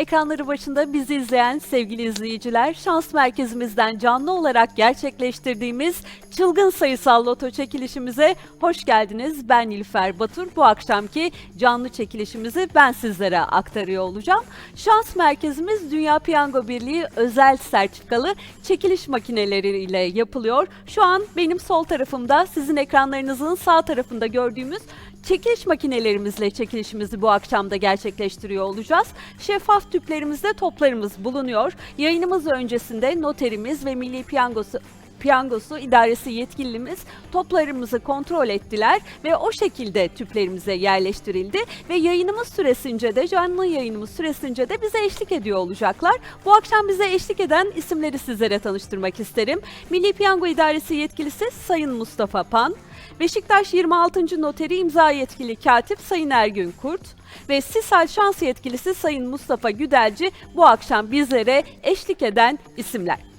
Ekranları başında bizi izleyen sevgili izleyiciler, şans merkezimizden canlı olarak gerçekleştirdiğimiz çılgın sayısal loto çekilişimize hoş geldiniz. Ben Nilüfer Batur. Bu akşamki canlı çekilişimizi ben sizlere aktarıyor olacağım. Şans merkezimiz Dünya Piyango Birliği özel sertifikalı çekiliş makineleriyle yapılıyor. Şu an benim sol tarafımda, sizin ekranlarınızın sağ tarafında gördüğümüz çekiliş makinelerimizle çekilişimizi bu akşam da gerçekleştiriyor olacağız. Şeffaf tüplerimizde toplarımız bulunuyor. Yayınımız öncesinde noterimiz ve Milli Piyangosu Piyangosu idaresi yetkilimiz toplarımızı kontrol ettiler ve o şekilde tüplerimize yerleştirildi ve yayınımız süresince de canlı yayınımız süresince de bize eşlik ediyor olacaklar. Bu akşam bize eşlik eden isimleri sizlere tanıştırmak isterim. Milli Piyango İdaresi yetkilisi Sayın Mustafa Pan, Beşiktaş 26. Noteri imza yetkili katip Sayın Ergün Kurt ve Sisal Şans yetkilisi Sayın Mustafa Güdelci bu akşam bizlere eşlik eden isimler.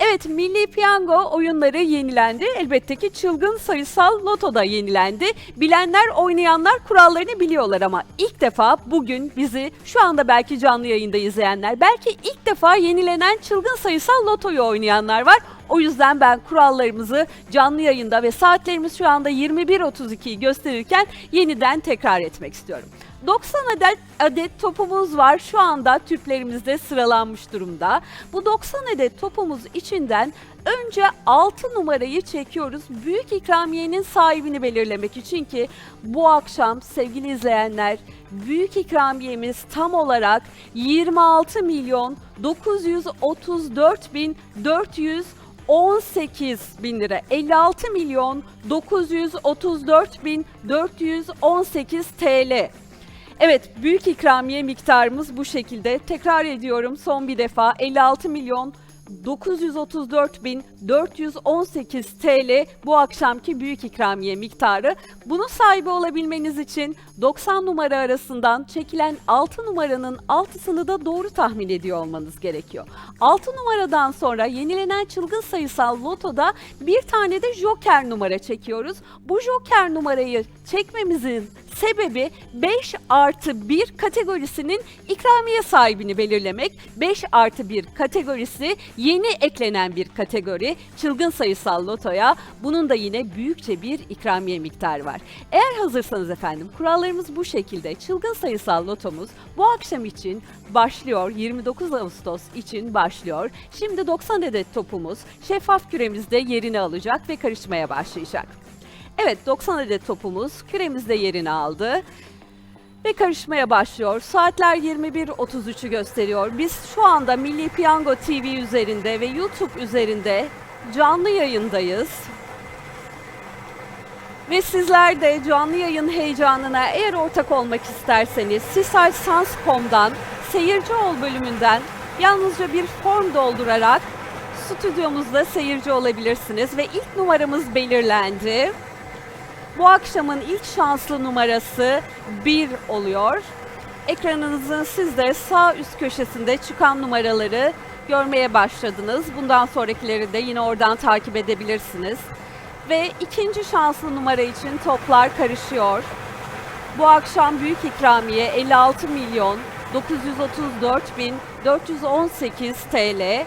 Evet Milli Piyango oyunları yenilendi. Elbette ki çılgın sayısal loto da yenilendi. Bilenler oynayanlar kurallarını biliyorlar ama ilk defa bugün bizi şu anda belki canlı yayında izleyenler belki ilk defa yenilenen çılgın sayısal lotoyu oynayanlar var. O yüzden ben kurallarımızı canlı yayında ve saatlerimiz şu anda 21.32'yi gösterirken yeniden tekrar etmek istiyorum. 90 adet, adet topumuz var. Şu anda tüplerimizde sıralanmış durumda. Bu 90 adet topumuz içinden önce 6 numarayı çekiyoruz. Büyük ikramiyenin sahibini belirlemek için ki bu akşam sevgili izleyenler büyük ikramiyemiz tam olarak 26 milyon 934 bin 400 18 bin lira 56 milyon 934 bin 418 TL. Evet büyük ikramiye miktarımız bu şekilde. Tekrar ediyorum son bir defa 56 milyon 934 bin 418 TL bu akşamki büyük ikramiye miktarı. Bunun sahibi olabilmeniz için 90 numara arasından çekilen 6 numaranın altısını da doğru tahmin ediyor olmanız gerekiyor. 6 numaradan sonra yenilenen çılgın sayısal lotoda bir tane de joker numara çekiyoruz. Bu joker numarayı çekmemizin sebebi 5 artı 1 kategorisinin ikramiye sahibini belirlemek. 5 artı 1 kategorisi yeni eklenen bir kategori çılgın sayısal lotoya. Bunun da yine büyükçe bir ikramiye miktarı var. Eğer hazırsanız efendim kurallarımız bu şekilde. Çılgın sayısal lotomuz bu akşam için başlıyor. 29 Ağustos için başlıyor. Şimdi 90 adet topumuz şeffaf küremizde yerini alacak ve karışmaya başlayacak. Evet 90 adet topumuz küremizde yerini aldı ve karışmaya başlıyor. Saatler 21.33'ü gösteriyor. Biz şu anda Milli Piyango TV üzerinde ve YouTube üzerinde canlı yayındayız. Ve sizler de canlı yayın heyecanına eğer ortak olmak isterseniz sisalsans.com'dan seyirci ol bölümünden yalnızca bir form doldurarak stüdyomuzda seyirci olabilirsiniz ve ilk numaramız belirlendi. Bu akşamın ilk şanslı numarası 1 oluyor. Ekranınızın siz de sağ üst köşesinde çıkan numaraları görmeye başladınız. Bundan sonrakileri de yine oradan takip edebilirsiniz. Ve ikinci şanslı numara için toplar karışıyor. Bu akşam büyük ikramiye 56 milyon 934 bin 418 TL.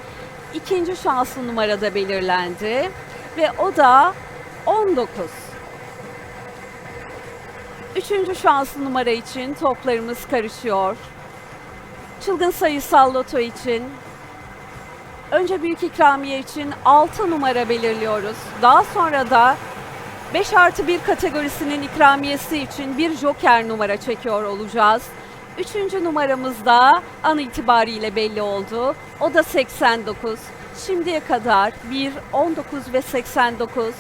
İkinci şanslı numarada belirlendi ve o da 19. Üçüncü şanslı numara için toplarımız karışıyor. Çılgın sayısal loto için önce büyük ikramiye için 6 numara belirliyoruz. Daha sonra da 5 artı 1 kategorisinin ikramiyesi için bir joker numara çekiyor olacağız. Üçüncü numaramız da an itibariyle belli oldu. O da 89. Şimdiye kadar 1, 19 ve 89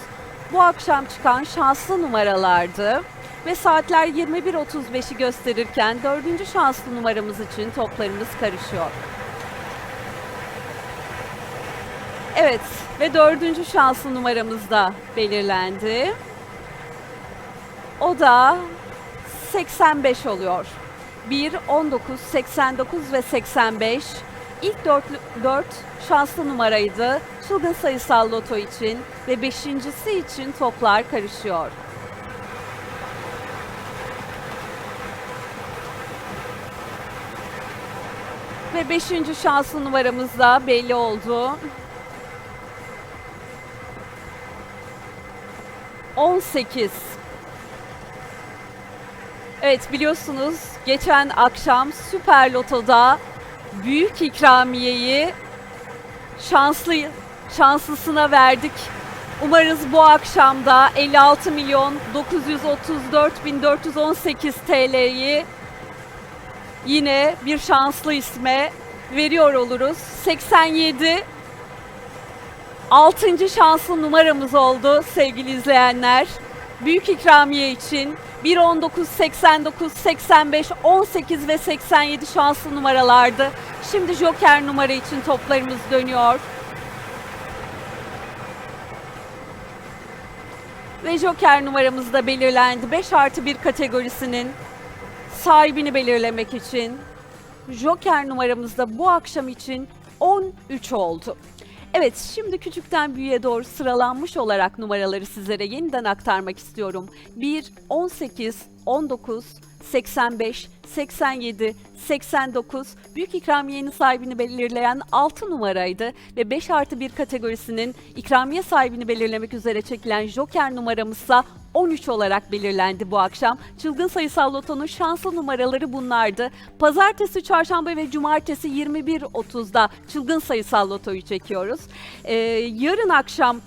bu akşam çıkan şanslı numaralardı. Ve saatler 21.35'i gösterirken dördüncü şanslı numaramız için toplarımız karışıyor. Evet ve dördüncü şanslı numaramız da belirlendi. O da 85 oluyor. 1, 19, 89 ve 85 ilk 4, 4 şanslı numaraydı. Çılgın sayısal loto için ve beşincisi için toplar karışıyor. Ve beşinci şanslı numaramız da belli oldu. 18. Evet biliyorsunuz geçen akşam Süper Loto'da büyük ikramiyeyi şanslı şanslısına verdik. Umarız bu akşam da 56 milyon 934 bin 418 TL'yi yine bir şanslı isme veriyor oluruz. 87 Altıncı şanslı numaramız oldu sevgili izleyenler. Büyük ikramiye için 1, 19, 89, 85, 18 ve 87 şanslı numaralardı. Şimdi Joker numara için toplarımız dönüyor. Ve Joker numaramız da belirlendi. 5 artı 1 kategorisinin sahibini belirlemek için. Joker numaramız da bu akşam için 13 oldu. Evet, şimdi küçükten büyüğe doğru sıralanmış olarak numaraları sizlere yeniden aktarmak istiyorum. 1, 18, 19, 85, 87, 89 büyük ikramiyenin sahibini belirleyen 6 numaraydı ve 5 artı 1 kategorisinin ikramiye sahibini belirlemek üzere çekilen Joker numaramızsa 13 olarak belirlendi bu akşam. Çılgın sayısal lotonun şanslı numaraları bunlardı. Pazartesi, çarşamba ve cumartesi 21.30'da çılgın sayısal lotoyu çekiyoruz. Ee, yarın akşam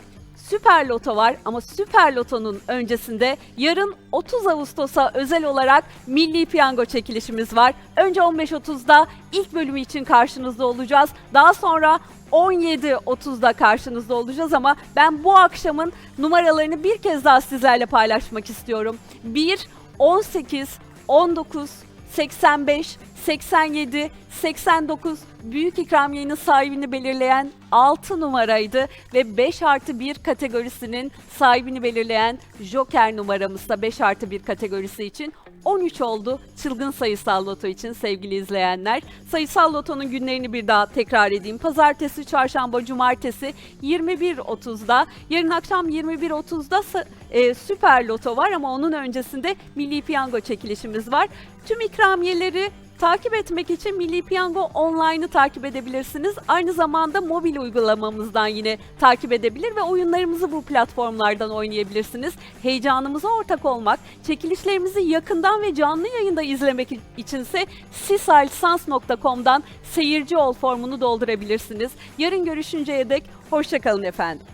Süper Loto var ama Süper Loto'nun öncesinde yarın 30 Ağustos'a özel olarak Milli Piyango çekilişimiz var. Önce 15.30'da ilk bölümü için karşınızda olacağız. Daha sonra 17.30'da karşınızda olacağız ama ben bu akşamın numaralarını bir kez daha sizlerle paylaşmak istiyorum. 1, 18, 19, 85, 87, 89 büyük ikramiyenin sahibini belirleyen 6 numaraydı ve 5 artı 1 kategorisinin sahibini belirleyen Joker numaramız da 5 artı 1 kategorisi için 13 oldu çılgın sayısal loto için sevgili izleyenler. Sayısal lotonun günlerini bir daha tekrar edeyim. Pazartesi, çarşamba, cumartesi 21.30'da. Yarın akşam 21.30'da sa- e, süper loto var ama onun öncesinde milli piyango çekilişimiz var. Tüm ikramiyeleri Takip etmek için Milli Piyango Online'ı takip edebilirsiniz. Aynı zamanda mobil uygulamamızdan yine takip edebilir ve oyunlarımızı bu platformlardan oynayabilirsiniz. Heyecanımıza ortak olmak, çekilişlerimizi yakından ve canlı yayında izlemek içinse sisalsans.com'dan seyirci ol formunu doldurabilirsiniz. Yarın görüşünceye dek hoşçakalın efendim.